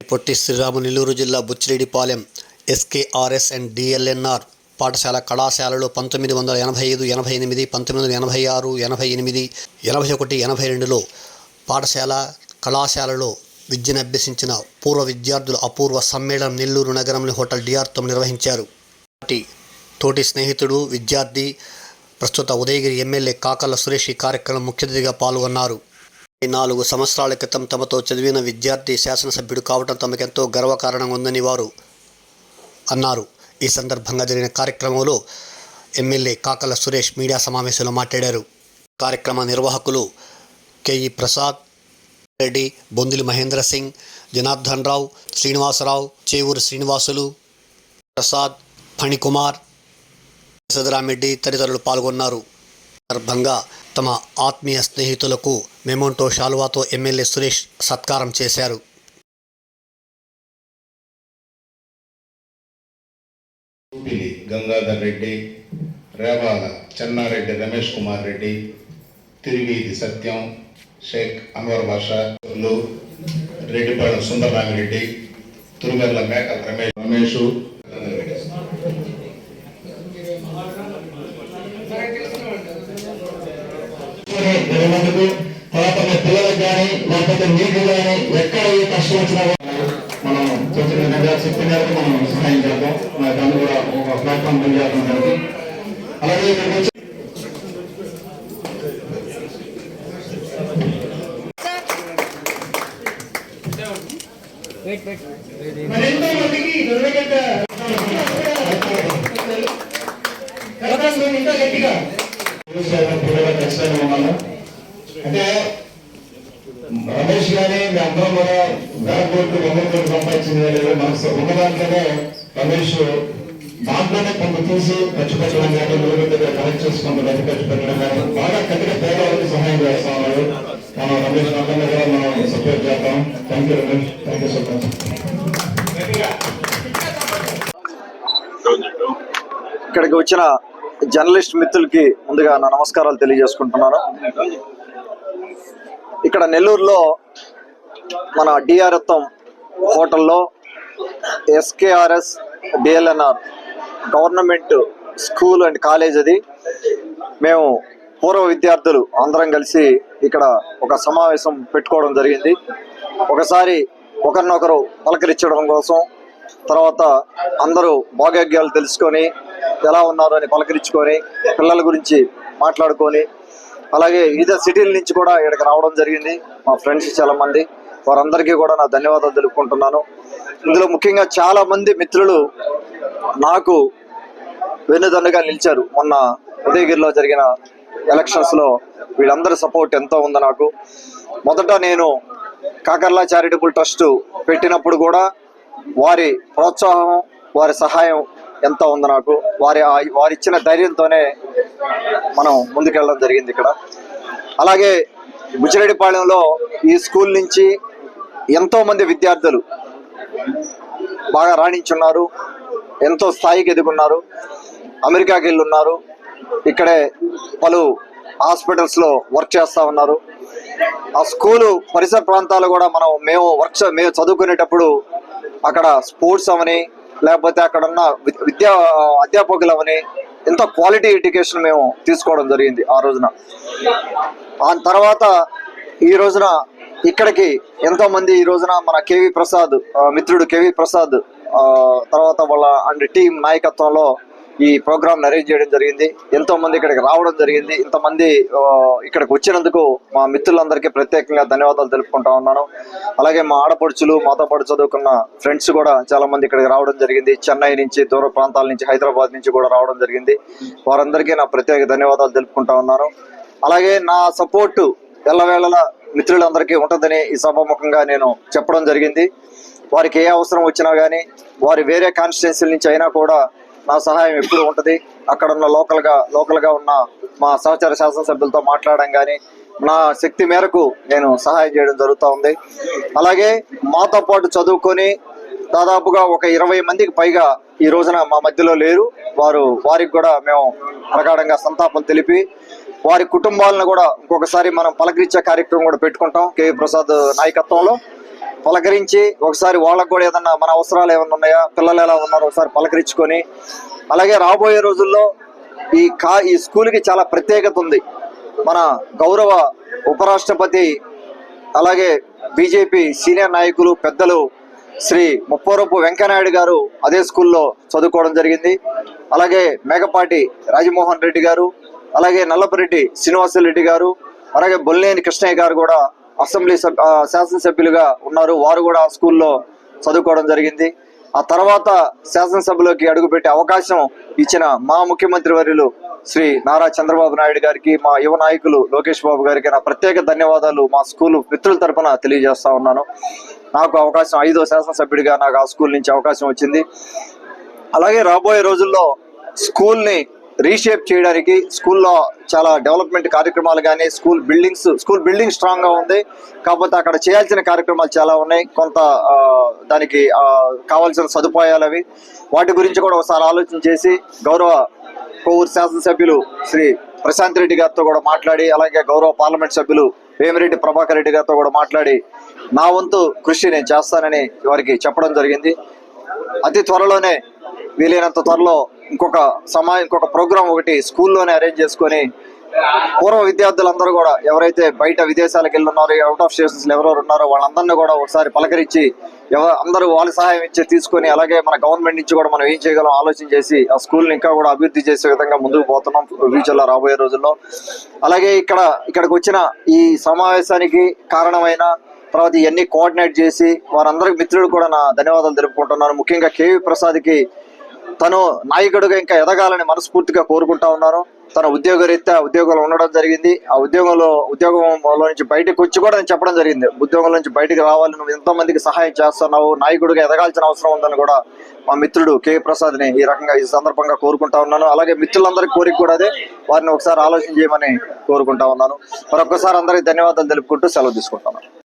పొట్టి శ్రీరాము నెల్లూరు జిల్లా Buchireddypalem ఎస్కేఆర్ఎస్ and DLNR పాఠశాల కళాశాలలో పంతొమ్మిది వందల ఎనభై ఐదు ఎనభై ఎనిమిది పంతొమ్మిది వందల ఎనభై ఆరు ఎనభై ఎనిమిది ఎనభై ఒకటి ఎనభై రెండులో పాఠశాల కళాశాలలో విద్యను అభ్యసించిన పూర్వ విద్యార్థుల అపూర్వ సమ్మేళనం నెల్లూరు నగరంలోని హోటల్ డిఆర్తో నిర్వహించారు. తోటి స్నేహితుడు విద్యార్థి ప్రస్తుత ఉదయగిరి ఎమ్మెల్యే కాకల సురేష్ ఈ కార్యక్రమం ముఖ్య అతిథిగా పాల్గొన్నారు. నాలుగు సంవత్సరాల క్రితం తమతో చదివిన విద్యార్థి శాసనసభ్యుడు కావడం తమకెంతో గర్వకారణం ఉందని వారు అన్నారు. ఈ సందర్భంగా జరిగిన కార్యక్రమంలో ఎమ్మెల్యే కాకల సురేష్ మీడియా సమావేశంలో మాట్లాడారు. కార్యక్రమ నిర్వాహకులు కెఈ ప్రసాద్ రెడ్డి బొందిలి మహేంద్ర సింగ్ జనార్దన్ రావు శ్రీనివాసరావు చేవూరు శ్రీనివాసులు ప్రసాద్ ఫణికుమార్ సదరామిడ్డి తదితరులు పాల్గొన్నారు. సందర్భంగా తమ ఆత్మీయ స్నేహితులకు మెమోంటో షాలువాతో ఎమ్మెల్యే సురేష్ సత్కారం చేశారు. గంగాధర్ రెడ్డి రేవాల చెన్నారెడ్డి రమేష్ కుమార్ రెడ్డి తిరివీది సత్యం షేక్ అన్వర్ బాషాలు రెడ్డిపాడు రెడ్డిపాళెం సుందరరామిరెడ్డి తురుమెల్ల మేకల రమేష్ రమేష్ ఉన్నందుకు తర్వాత మీ పిల్లలకు కానీ లేకపోతే మీకు కానీ ఎక్కడ ఏ కష్టం వచ్చినా మనం కొంచెం విధంగా చెప్పిన మేరకు మనం సహాయం చేద్దాం మన దాన్ని కూడా ఒక ప్లాట్ఫామ్ బిల్డ్ చేద్దాం దానికి అలాగే ఇక్కడికి వచ్చి మరెంతో మందికి దొరకగట్ట ఇంకా గట్టిగా ఉన్నదాంట్లోనే రమేష్ దాంట్లోనే కొంత తీసి ఖర్చు పెట్టడం కానీ నలుగురి దగ్గర కలెక్ట్ చేసుకుంటూ డబ్బు ఖర్చు పెట్టడం కానీ బాగా కట్టిన పేదవాళ్ళకి సహాయం చేస్తా ఉన్నారు మనం రమేష్ అందరినీ కూడా మనం సపోర్ట్ చేద్దాం. Thank you Ramesh. Thank you so much ఇక్కడికి వచ్చిన జర్నలిస్ట్ మిత్రులకి ముందుగా నా నమస్కారాలు తెలియజేసుకుంటున్నాను. ఇక్కడ నెల్లూరులో మన డిఆర్ఎత్తం హోటల్లో SKRS DLNR government school and college అది. మేము పూర్వ విద్యార్థులు అందరం కలిసి ఇక్కడ ఒక సమావేశం పెట్టుకోవడం జరిగింది. ఒకసారి ఒకరినొకరు పలకరించడం కోసం తర్వాత అందరూ భాగ్యాలు తెలుసుకొని ఎలా ఉన్నారు అని పలకరించుకొని పిల్లల గురించి మాట్లాడుకొని అలాగే వివిధ సిటీల నుంచి కూడా ఇక్కడికి రావడం జరిగింది మా ఫ్రెండ్స్ చాలా మంది వారందరికీ కూడా నా ధన్యవాదాలు తెలుపుకుంటున్నాను. ఇందులో ముఖ్యంగా చాలా మంది మిత్రులు నాకు వెన్నుదన్నుగా నిలిచారు. మొన్న ఉదయగిరిలో జరిగిన ఎలక్షన్స్లో వీళ్ళందరి సపోర్ట్ ఎంతో ఉంది నాకు. మొదట నేను కాకర్లా చారిటబుల్ ట్రస్ట్ పెట్టినప్పుడు కూడా వారి ప్రోత్సాహం వారి సహాయం ఎంత ఉంది నాకు. వారి ఆ- వారి ఇచ్చిన ధైర్యంతోనే మనం ముందుకెళ్ళడం జరిగింది ఇక్కడ. అలాగే బుచ్చిరెడ్డిపాళెంలో ఈ స్కూల్ నుంచి ఎంతో మంది విద్యార్థులు బాగా రాణించున్నారు. ఎంతో స్థాయికి ఎదుగున్నారు. అమెరికాకి వెళ్ళి ఉన్నారు ఇక్కడే పలు హాస్పిటల్స్లో వర్క్ చేస్తూ ఉన్నారు. ఆ స్కూలు పరిసర ప్రాంతాలు కూడా మనం మేము వర్క్ మేము చదువుకునేటప్పుడు అక్కడ స్పోర్ట్స్ అవని లేకపోతే అక్కడ ఉన్న వి- విద్యా అధ్యాపకులు అవని ఎంతో క్వాలిటీ ఎడ్యుకేషన్ మేము తీసుకోవడం జరిగింది ఆ రోజున. ఆ తర్వాత ఈ రోజున ఇక్కడికి ఎంతో మంది ఈ రోజున మన కేవి ప్రసాద్ మిత్రుడు కేవి ప్రసాద్ తర్వాత వాళ్ళ అండ్ టీం నాయకత్వంలో ఈ ప్రోగ్రామ్ అరేంజ్ చేయడం జరిగింది. ఎంతో మంది ఇక్కడికి రావడం జరిగింది. ఇంతమంది ఇక్కడికి వచ్చినందుకు మా మిత్రులందరికీ ప్రత్యేకంగా ధన్యవాదాలు తెలుపుకుంటా ఉన్నాను. అలాగే మా ఆడపడుచులు మాతో పాటు చదువుకున్న ఫ్రెండ్స్ కూడా చాలా మంది ఇక్కడికి రావడం జరిగింది. చెన్నై నుంచి దూర ప్రాంతాల నుంచి హైదరాబాద్ నుంచి కూడా రావడం జరిగింది. వారందరికీ నా ప్రత్యేక ధన్యవాదాలు తెలుపుకుంటా ఉన్నాను. అలాగే నా సపోర్టు ఎల్లవేళలా మిత్రులందరికీ ఉంటుందని ఈ సభాముఖంగా నేను చెప్పడం జరిగింది. వారికి ఏ అవసరం వచ్చినా కానీ వారి వేరే కాన్స్టిట్యున్సీల నుంచి అయినా కూడా నా సహాయం ఎప్పుడు ఉంటుంది. అక్కడ ఉన్న లోకల్గా లోకల్గా ఉన్న మా సహచార శాసనసభ్యులతో మాట్లాడడం కానీ నా శక్తి మేరకు నేను సహాయం చేయడం జరుగుతూ ఉంది. అలాగే మాతో పాటు చదువుకొని దాదాపుగా ఒక ఇరవై మందికి పైగా ఈ రోజున మా మధ్యలో లేరు. వారు వారికి కూడా మేము ప్రగాఢంగా సంతాపం తెలిపి వారి కుటుంబాలను కూడా ఇంకొకసారి మనం పలకరించే కార్యక్రమం కూడా పెట్టుకుంటాం. కేవీ ప్రసాద్ నాయకత్వంలో పలకరించి ఒకసారి వాళ్ళకు కూడా ఏదన్నా మన అవసరాలు ఏమైనా ఉన్నాయా పిల్లలు ఎలా ఉన్నారో ఒకసారి పలకరించుకొని అలాగే రాబోయే రోజుల్లో ఈ కా ఈ స్కూల్కి చాలా ప్రత్యేకత ఉంది. మన గౌరవ ఉపరాష్ట్రపతి అలాగే బీజేపీ సీనియర్ నాయకులు పెద్దలు శ్రీ ముప్పవరపు వెంకయ్యనాయుడు గారు అదే స్కూల్లో చదువుకోవడం జరిగింది. అలాగే మేకపాటి రాజమోహన్ రెడ్డి గారు అలాగే నల్లపరెడ్డి శ్రీనివాసరెడ్డి గారు అలాగే బొల్లేని కృష్ణయ్య గారు కూడా అసెంబ్లీ శాసనసభ్యులుగా ఉన్నారు. వారు కూడా ఆ స్కూల్లో చదువుకోవడం జరిగింది. ఆ తర్వాత శాసనసభలోకి అడుగుపెట్టే అవకాశం ఇచ్చిన మా ముఖ్యమంత్రి వర్యులు శ్రీ నారా చంద్రబాబు నాయుడు గారికి మా యువ నాయకులు లోకేష్ బాబు గారికి నా ప్రత్యేక ధన్యవాదాలు మా స్కూల్ మిత్రుల తరఫున తెలియజేస్తా ఉన్నాను. నాకు అవకాశం ఐదో శాసనసభ్యుడిగా నాకు ఆ స్కూల్ నుంచి అవకాశం వచ్చింది. అలాగే రాబోయే రోజుల్లో స్కూల్ని రీషేప్ చేయడానికి స్కూల్లో చాలా డెవలప్మెంట్ కార్యక్రమాలు కానీ స్కూల్ బిల్డింగ్స్ స్కూల్ బిల్డింగ్ స్ట్రాంగ్గా ఉంది. కాకపోతే అక్కడ చేయాల్సిన కార్యక్రమాలు చాలా ఉన్నాయి. కొంత దానికి కావాల్సిన సదుపాయాలు అవి. వాటి గురించి కూడా ఒకసారి ఆలోచన చేసి గౌరవ కోవూరు శాసనసభ్యులు శ్రీ ప్రశాంత్ రెడ్డి గారితో కూడా మాట్లాడి అలాగే గౌరవ పార్లమెంట్ సభ్యులు వేమిరెడ్డి ప్రభాకర్ రెడ్డి గారితో కూడా మాట్లాడి నా వంతు కృషి నేను చేస్తానని వారికి చెప్పడం జరిగింది. అతి త్వరలోనే వీలైనంత త్వరలో ఇంకొక సమా ఇంకొక ప్రోగ్రామ్ ఒకటి స్కూల్లోనే అరేంజ్ చేసుకొని పూర్వ విద్యార్థులందరూ కూడా ఎవరైతే బయట విదేశాలకు వెళ్ళి ఉన్నారో అవుట్ ఆఫ్ స్టేషన్స్ ఎవరెవరు ఉన్నారో వాళ్ళందరినీ కూడా ఒకసారి పలకరించి ఎవ అందరూ వాళ్ళ సహాయం ఇచ్చి తీసుకొని అలాగే మన గవర్నమెంట్ నుంచి కూడా మనం ఏం చేయగలం ఆలోచన చేసి ఆ స్కూల్ని ఇంకా కూడా అభివృద్ధి చేసే విధంగా ముందుకు పోతున్నాం ఫ్యూచర్లో రాబోయే రోజుల్లో. అలాగే ఇక్కడ ఇక్కడికి వచ్చిన ఈ సమావేశానికి కారణమైన తర్వాత ఇవన్నీ కోఆర్డినేట్ చేసి వారందరికి మిత్రులు కూడా నా ధన్యవాదాలు తెలుపుకుంటున్నాను. ముఖ్యంగా కేవీ ప్రసాద్కి తను నాయకుడిగా ఇంకా ఎదగాలని మనస్ఫూర్తిగా కోరుకుంటా ఉన్నాను తన ఉద్యోగ రీత్యా ఉద్యోగంలో ఉండడం జరిగింది. ఆ ఉద్యోగంలో ఉద్యోగంలో నుంచి బయటకు వచ్చి కూడా నేను చెప్పడం జరిగింది. ఉద్యోగం నుంచి బయటకు రావాలి నువ్వు ఎంతో మందికి సహాయం చేస్తున్నావు నాయకుడిగా ఎదగాల్సిన అవసరం ఉందని కూడా మా మిత్రుడు కె. ప్రసాద్ని ఈ రకంగా ఈ సందర్భంగా కోరుకుంటా ఉన్నాను. అలాగే మిత్రులందరికీ కోరిక కూడా అదే. వారిని ఒకసారి ఆలోచన చేయమని కోరుకుంటా ఉన్నాను. మరొకసారి అందరికి ధన్యవాదాలు తెలుపుకుంటూ సెలవు తీసుకుంటాను